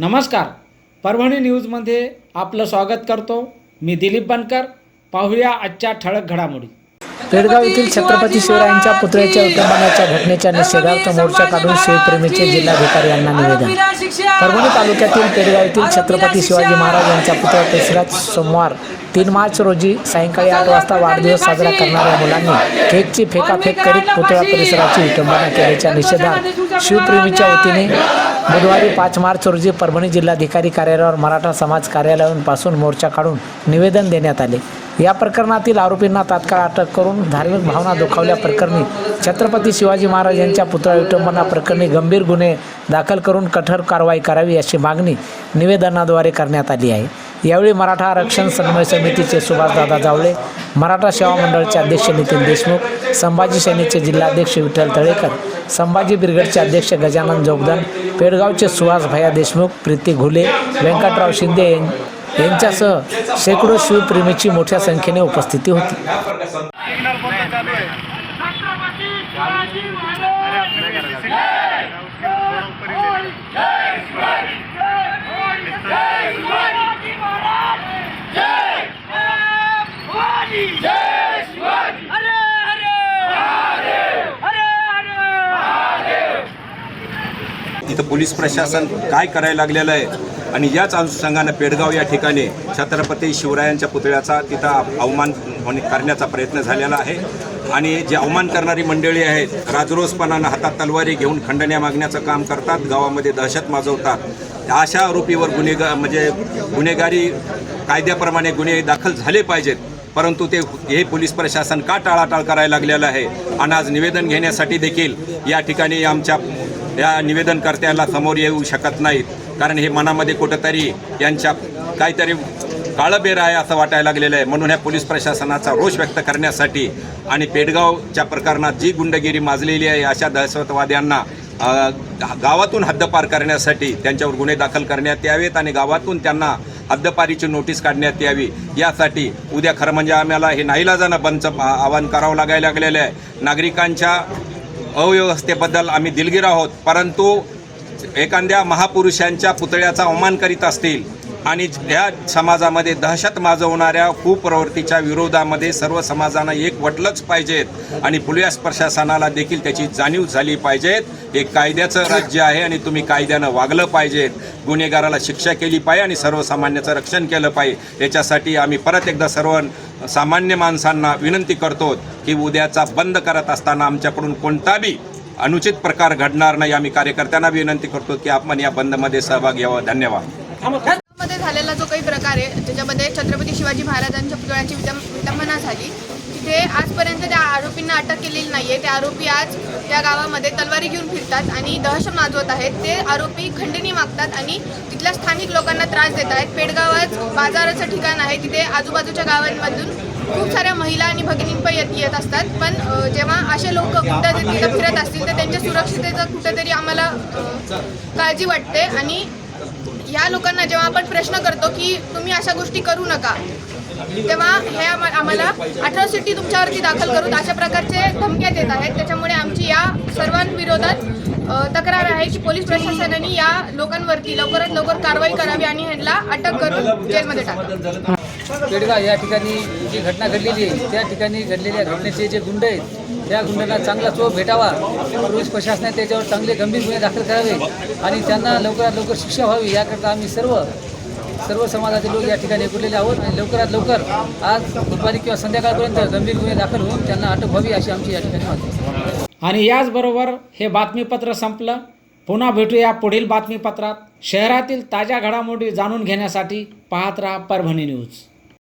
नमस्कार. परभणी न्यूजमध्ये आपलं स्वागत करतो. मी दिलीप बनकर. पाहूया आजच्या ठळक घडामोडी. पेडगाव येथील छत्रपती शिवरायांच्या पुतळ्याच्या विटंबनाच्या घटनेच्या निषेधार्थ मोर्चा काढून शिवप्रेमीचे जिल्हाधिकारी यांना निवेदन. परभणी तालुक्यातील पेडगाव येथील छत्रपती शिवाजी महाराज यांचा पुतळा परिसरात सोमवार तीन मार्च रोजी सायंकाळी आठ वाजता वाढदिवस साजरा करणाऱ्या मुलांनी केकची फेकाफेक करीत पुतळा परिसराची विटंबना केल्याच्या निषेधार्थ शिवप्रेमीच्या वतीने बुधवारी पाच मार्च रोजी परभणी जिल्हाधिकारी कार्यालयावर मराठा समाज कार्यालयापासून मोर्चा काढून निवेदन देण्यात आले. या प्रकरणातील आरोपींना तात्काळ अटक करून धार्मिक भावना दुखावल्या प्रकरणी छत्रपती शिवाजी महाराज यांच्या पुतळा विटंबना प्रकरणी गंभीर गुन्हे दाखल करून कठोर कारवाई करावी अशी मागणी निवेदनाद्वारे करण्यात आली आहे. यावेळी मराठा आरक्षण समन्वय समितीचे सुभाषदादा जावळे मराठा सेवा मंडळाचे अध्यक्ष नितीन देशमुख संभाजी सेनेचे जिल्हाध्यक्ष विठ्ठल तळेकर संभाजी ब्रिगेडचे अध्यक्ष गजानन जोगदन पेडगावचे सुहास भैया देशमुख प्रीती घुले व्यंकटराव शिंदे यां- यांच्यासह शेकडो शिवप्रेमीची मोठ्या संख्येने उपस्थिती होती. इथं पोलीस प्रशासन काय करायला लागलेलं आहे? आणि याच अनुषंगानं पेडगाव या ठिकाणी छत्रपती शिवरायांच्या पुतळ्याचा तिथं अवमान होणे करण्याचा प्रयत्न झालेला आहे. आणि जे अवमान करणारी मंडळी आहेत राजरोसपणानं हातात तलवारी घेऊन खंडण्या मागण्याचं काम करतात गावामध्ये दहशत माजवतात. अशा आरोपीवर गुन्हेगार म्हणजे गुन्हेगारी कायद्याप्रमाणे गुन्हे दाखल झाले पाहिजेत. परंतु ते हे पोलीस प्रशासन का टाळाटाळ करायला लागलेलं आहे? आणि आज निवेदन घेण्यासाठी देखील या ठिकाणी आमच्या या निवेदनकर्त्याला समोर येऊ शकत नाहीत. कारण हे मनामध्ये कुठंतरी यांच्या काहीतरी काळबेर आहे असं वाटायला लागलेलं आहे. म्हणून ह्या पोलीस प्रशासनाचा रोष व्यक्त करण्यासाठी आणि पेडगावच्या प्रकरणात जी गुंडगिरी माजलेली आहे अशा दहशतवाद्यांना गावातून हद्दपार करण्यासाठी त्यांच्यावर गुन्हे दाखल करण्यात यावेत आणि गावातून त्यांना हद्दपारीची नोटीस काढण्यात यावी. यासाठी उद्या खरं म्हणजे आम्हाला हे नाईलाजानं बंदचं आवाहन करावं लागायला लागलेलं आहे. नागरिकांच्या अव्यवस्थेबद्दल आम्ही दिलगीर आहोत परंतु एखाद्या महापुरुषांच्या पुतळ्याचा अवमान करीत असतील आणि या समाजामध्ये दहशत माजवणाऱ्या कुप्रवृत्तीच्या विरोधामध्ये सर्व समाजानं एक वटलंच पाहिजेत आणि पोलीस प्रशासनाला देखील त्याची जाणीव झाली पाहिजेत. हे कायद्याचं राज्य आहे आणि तुम्ही कायद्यानं वागलं पाहिजेत. गुन्हेगाराला शिक्षा केली पाहिजे आणि सर्वसामान्याचं रक्षण केलं पाहिजे. याच्यासाठी आम्ही परत एकदा सर्व सामान्य माणसांना विनंती करतो की उद्याचा बंद करत असताना आमच्याकडून कोणताबी अनुचित प्रकार घडणार नाही. आम्ही कार्यकर्त्यांना विनंती करतो की आपण या बंदमध्ये सहभाग घ्यावा धन्यवादमध्ये झालेला जो काही प्रकारे त्याच्यामध्ये छत्रपती शिवाजी महाराजांच्या पुतळ्याची विटं विटंबना झाली. तिथे आजपर्यंत त्या आरोपींना अटक केलेली नाही आहे ते आरोपी आज त्या गावामध्ये तलवारी घेऊन फिरतात आणि दहशत माजवत आहेत. ते आरोपी खंडणी मागतात आणि तिथल्या स्थानिक लोकांना त्रास देत आहेत. पेडगावात बाजाराचं ठिकाण आहे. तिथे आजूबाजूच्या गावांमधून खूप साऱ्या महिला आणि भगिनींप येत येत असतात. पण जेव्हा असे लोक कुठं तिथं फिरत असतील तर त्यांच्या सुरक्षितेचं कुठेतरी आम्हाला काळजी वाटते आणि या लोकांना जेव्हा आपण प्रश्न करतो की तुम्ही अशा गोष्टी करू नका तेव्हा हे आम्हाला अट्रॉसिटी तुमच्यावरती दाखल करून अशा प्रकारचे धमक्या देत आहेत. त्याच्यामुळे आमची या सर्वांविरोधात तक्रार आहे की पोलीस प्रशासनाने या लोकांवरती लवकरात लवकर कारवाई करावी आणि ह्यांना अटक करून जेलमध्ये टाकावी पेडगाव या ठिकाणी जी घटना घडलेली आहे त्या ठिकाणी घडलेल्या घटनेचे जे गुंड आहेत त्या गुंडांना चांगला चोप भेटावा. पोलीस प्रशासनाने त्याच्यावर चांगले गंभीर गुन्हे दाखल करावे आणि त्यांना लवकरात लवकर शिक्षा व्हावी याकरता आम्ही सर्व सर्व समाजातील लोक या ठिकाणी एकवटलेले आहोत आणि लवकरात लवकर आज दुपारी किंवा संध्याकाळपर्यंत गंभीर गुन्हे दाखल होऊन त्यांना अटक व्हावी अशी आमची या ठिकाणी मागणी आणि याचबरोबर हे बातमीपत्र संपलं. पुन्हा भेटूया पुढील बातमीपत्रात. शहरातील ताज्या घडामोडी जाणून घेण्यासाठी पाहत राहा परभणी न्यूज.